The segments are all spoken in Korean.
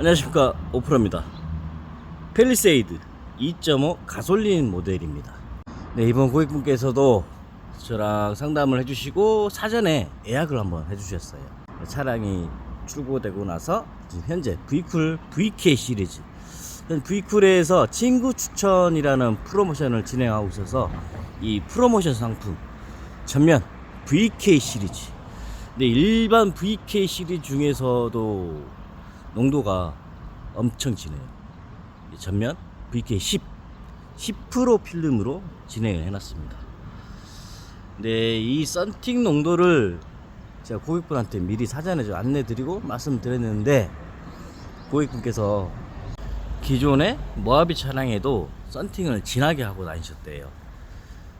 안녕하십니까. 오프로입니다. 펠리세이드 2.5 가솔린 모델입니다. 네 이번 고객분께서도 저랑 상담을 해주시고 사전에 예약을 한번 해주셨어요. 차량이 출고되고 나서 현재 V쿨 VK 시리즈. V쿨에서 친구 추천이라는 프로모션을 진행하고 있어서 이 프로모션 상품 전면 VK 시리즈. 근데 일반 VK 시리즈 중에서도 농도가 엄청 진해요. 이 전면 VK 10, 10% 필름으로 진행을 해놨습니다. 근데 이 썬팅 농도를 제가 고객분한테 미리 사전에 좀 안내드리고 말씀드렸는데 고객분께서 기존의 모하비 차량에도 썬팅을 진하게 하고 다니셨대요.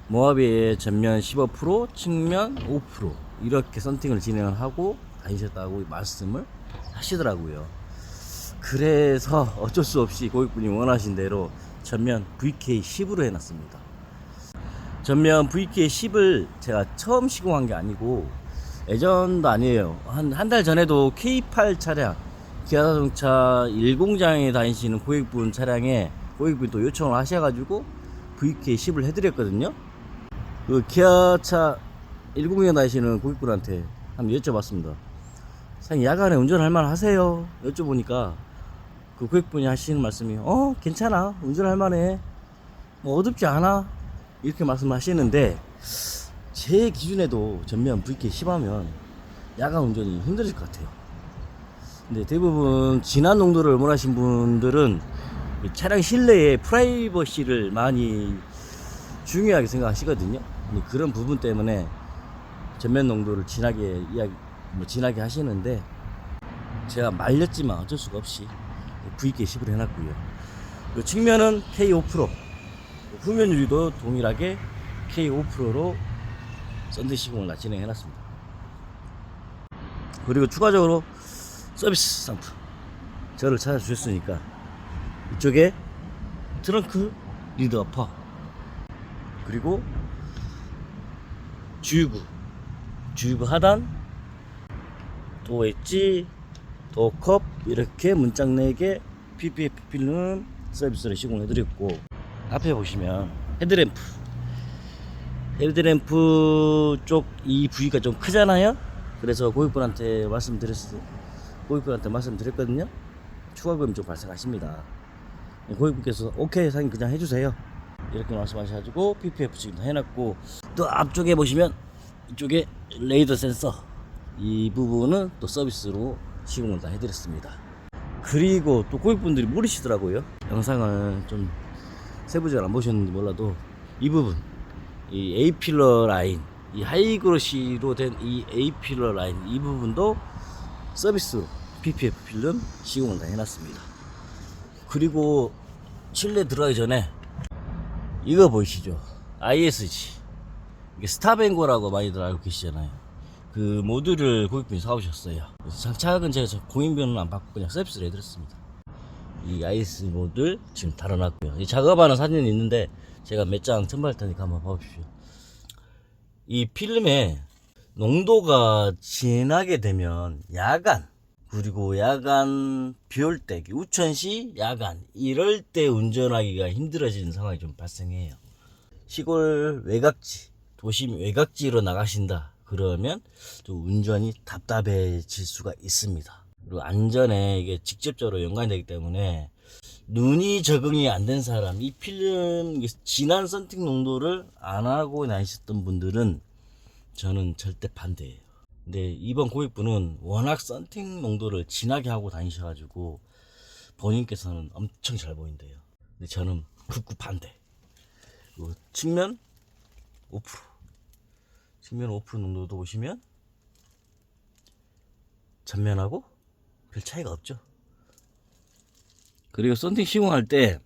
모하비의 전면 15%, 측면 5% 이렇게 썬팅을 진행을 하고 다니셨다고 말씀을 하시더라고요. 그래서 어쩔 수 없이 고객분이 원하신 대로 전면 VK 10으로 해놨습니다. 전면 VK 10을 제가 처음 시공한 게 아니고 예전도 아니에요. 한 한 달 전에도 K8 차량 기아 자동차 1공장에 다니시는 고객분 차량에 고객분이 또 요청을 하셔가지고 VK 10을 해드렸거든요. 그 기아차 1공장 다니시는 고객분한테 한번 여쭤봤습니다. 사장님 야간에 운전할 만 하세요? 여쭤보니까 그 고객분이 하시는 말씀이 어 괜찮아 운전할 만해 뭐 어둡지 않아 이렇게 말씀하시는데 제 기준에도 전면 VK 10하면 야간 운전이 힘들 것 같아요. 근데 대부분 진한 농도를 원하신 분들은 이 차량 실내에 프라이버시를 많이 중요하게 생각하시거든요. 근데 그런 부분 때문에 전면 농도를 진하게 이야기, 뭐 진하게 하시는데 제가 말렸지만 어쩔 수가 없이 VK 10으로 해놨고요. 그 측면은 K5 후면 유리도 동일하게 K5 로 썬드 시공을 다 진행해놨습니다. 그리고 추가적으로 서비스 상품 저를 찾아주셨으니까 이쪽에 트렁크 리드 어퍼 그리고 주유구 주유구 하단 도어 엣지 도어컵 이렇게 문짝 4개 PPF 필름 서비스를 시공해 드렸고 앞에 보시면 헤드램프. 헤드램프 쪽 이 부위가 좀 크잖아요? 그래서 고객분한테 말씀드렸어요 고객분한테 말씀드렸거든요. 추가 금이 좀 발생하십니다. 고객분께서 오케이 사장님 그냥 해주세요. 이렇게 말씀하셔가지고 PPF 지금 해놨고 또 앞쪽에 보시면 이쪽에 레이더 센서. 이 부분은 또 서비스로 시공을 다 해드렸습니다 그리고 또 고객분들이 모르시더라고요 영상을 좀 세부적으로 안 보셨는지 몰라도 이 부분 이 A 필러 라인 이 하이그로시로 된 이 A 필러 라인 이 부분도 서비스로 PPF 필름 시공을 다 해놨습니다 그리고 실내 들어가기 전에 이거 보이시죠? ISG. 이게 스타뱅고라고 많이들 알고 계시잖아요. 그 모듈을 고객분이 사오셨어요. 장착은 제가 저 공인비는 안 받고 그냥 서비스를 해드렸습니다. 이 IS 모듈 지금 달아놨고요. 이 작업하는 사진이 있는데 제가 몇 장 첨부할 테니까 한번 봐보십시오. 이 필름에 농도가 진하게 되면 야간 그리고 야간 비올 때 우천시 야간 이럴 때 운전하기가 힘들어지는 상황이 좀 발생해요. 시골 외곽지 도심 외곽지로 나가신다 그러면 좀 운전이 답답해질 수가 있습니다. 그리고 안전에 이게 직접적으로 연관이 되기 때문에 눈이 적응이 안 된 사람 이 필름 진한 썬팅 농도를 안 하고 다니셨던 분들은 저는 절대 반대예요. 근데 이번 고객분은 워낙 썬팅 농도를 진하게 하고 다니셔가지고 본인께서는 엄청 잘 보인대요. 근데 저는 극구 반대. 측면 5%. 측면 5% 농도도 보시면 전면하고 별 차이가 없죠. 그리고 썬팅 시공할 때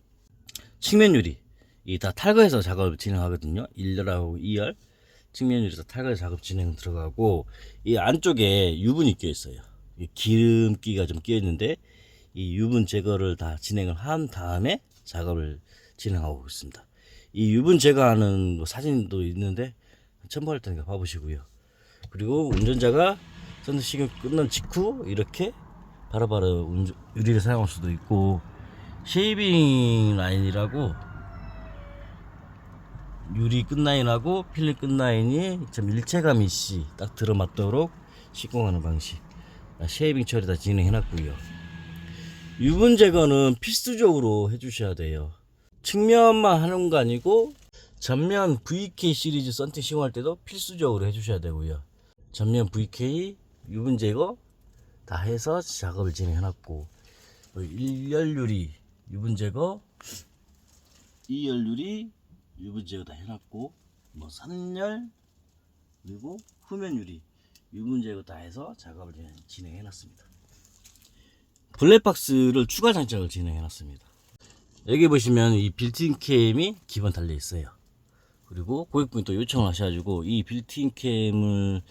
측면 유리 이 다 탈거해서 작업을 진행하거든요. 1열하고 2열 측면 유리에서 탈거 작업 진행 들어가고 이 안쪽에 유분이 껴 있어요. 이 기름기가 좀 끼어 있는데 이 유분 제거를 다 진행을 한 다음에 작업을 진행하고 있습니다. 이 유분 제거하는 뭐 사진도 있는데 첨부할 테니까 봐보시고요. 그리고 운전자가 선수 시경 끝난 직후 이렇게 바로바로 운- 유리를 사용할 수도 있고 쉐이빙 라인이라고 유리 끝라인하고 필름 끝라인이 좀 일체감이 씨딱 들어맞도록 시공하는 방식. 아, 쉐이빙 처리 다 진행해놨고요. 유분 제거는 필수적으로 해주셔야 돼요. 측면만 하는 거 아니고 전면 VK 시리즈 썬팅 시공할 때도 필수적으로 해주셔야 되고요 전면 VK 유분 제거 다 해서 작업을 진행해놨고 뭐 일열 유리 유분 제거 이열 유리 유분 제거 다 해놨고 뭐 산열 그리고 후면 유리 유분 제거 다 해서 작업을 진행- 진행해놨습니다. 블랙박스를 추가 장착을 진행해놨습니다. 여기 보시면 이 빌트인 캠이 기본 달려 있어요. 그리고 고객분이 또 요청을 하셔가지고 이 빌트인 캠을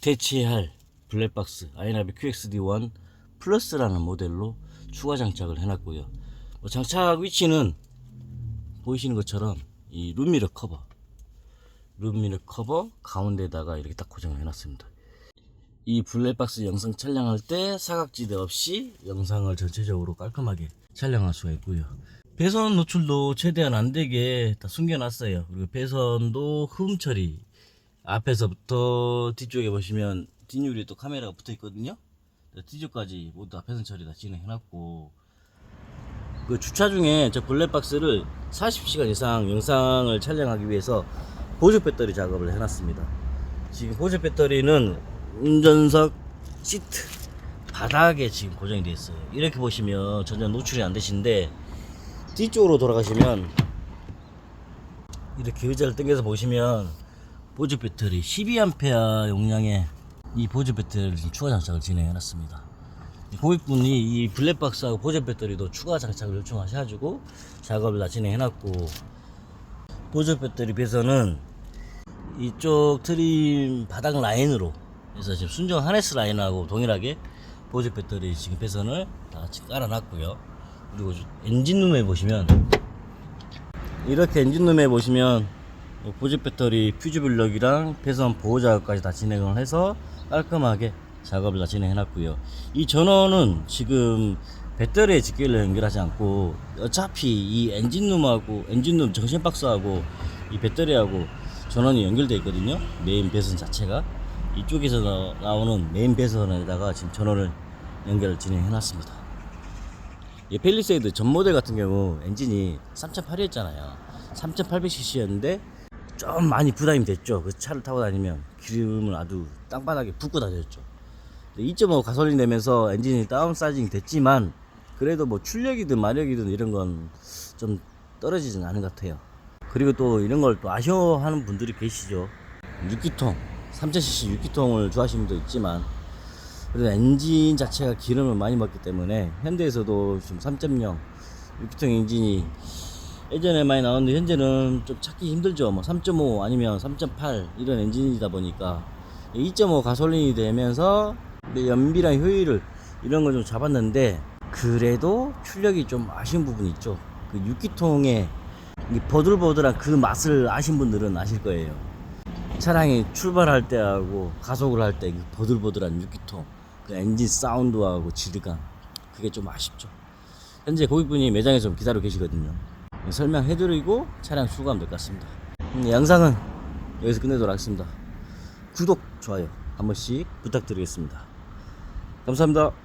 대체할 블랙박스 아이나비 QXD1 플러스라는 모델로 추가 장착을 해놨고요. 뭐 장착 위치는 보이시는 것처럼 이 룸미러 커버, 룸미러 커버 가운데다가 이렇게 딱 고정을 해놨습니다. 이 블랙박스 영상 촬영할 때 사각지대 없이 영상을 전체적으로 깔끔하게 촬영할 수가 있고요. 배선 노출도 최대한 안 되게 다 숨겨놨어요. 그리고 배선도 흠 처리. 앞에서부터 뒤쪽에 보시면 뒷유리에 또 카메라가 붙어 있거든요. 뒤쪽까지 모두 다 배선 처리 다 진행해놨고 그 주차 중에 저 블랙박스를 40시간 이상 영상을 촬영하기 위해서 보조 배터리 작업을 해놨습니다. 지금 보조 배터리는 운전석 시트 바닥에 지금 고정이 되어 있어요. 이렇게 보시면 전혀 노출이 안 되시는데 뒤쪽으로 돌아가시면 이렇게 의자를 당겨서 보시면 보조 배터리 12A 용량의 이 보조 배터리를 지금 추가 장착을 진행해 놨습니다. 고객분이 이 블랙박스하고 보조 배터리도 추가 장착을 요청하셔가지고 작업을 다 진행해 놨고 보조 배터리 배선은 이쪽 트림 바닥 라인으로 해서 지금 순정 하네스 라인하고 동일하게 보조 배터리 지금 배선을 다 지금 깔아놨고요. 그리고 엔진룸에 보시면 이렇게 엔진룸에 보시면 보조 배터리 퓨즈 블럭이랑 배선 보호 작업까지 다 진행을 해서 깔끔하게 작업을 다 진행해 놨고요. 이 전원은 지금 배터리에 직결로 연결하지 않고 어차피 이 엔진룸하고 엔진룸 정신 박스하고 이 배터리하고 전원이 연결되어 있거든요. 메인 배선 자체가 이쪽에서 나- 나오는 메인 배선에다가 지금 전원을 연결을 진행해 놨습니다. 이 펠리세이드 전 모델 같은 경우 엔진이 3.8이었잖아요. 3.800cc였는데 좀 많이 부담이 됐죠. 그 차를 타고 다니면 기름을 아주 땅바닥에 붓고 다녔죠. 2.5 가솔린 되면서 엔진이 다운 사이징 됐지만 그래도 뭐 출력이든 마력이든 이런 건 좀 떨어지진 않은 것 같아요. 그리고 또 이런 걸 또 아쉬워하는 분들이 계시죠. 6기통, 3000cc 6기통을 좋아하시는 분도 있지만 그래도 엔진 자체가 기름을 많이 먹기 때문에 현대에서도 지금 3.0 6기통 엔진이 예전에 많이 나왔는데 현재는 좀 찾기 힘들죠. 뭐 3.5 아니면 3.8 이런 엔진이다 보니까 2.5 가솔린이 되면서 내 연비랑 효율을 이런 걸 좀 잡았는데 그래도 출력이 좀 아쉬운 부분이 있죠. 그 6기통의 이 버들버들한 그 맛을 아신 분들은 아실 거예요. 차량이 출발할 때하고 가속을 할 때 버들버들한 6기통 그 엔진 사운드하고 질감 그게 좀 아쉽죠. 현재 고객분이 매장에서 좀 기다리고 계시거든요. 설명해드리고 차량 수거하면 될 것 같습니다. 음, 영상은 여기서 끝내도록 하겠습니다. 구독, 좋아요 한 번씩 부탁드리겠습니다. 감사합니다.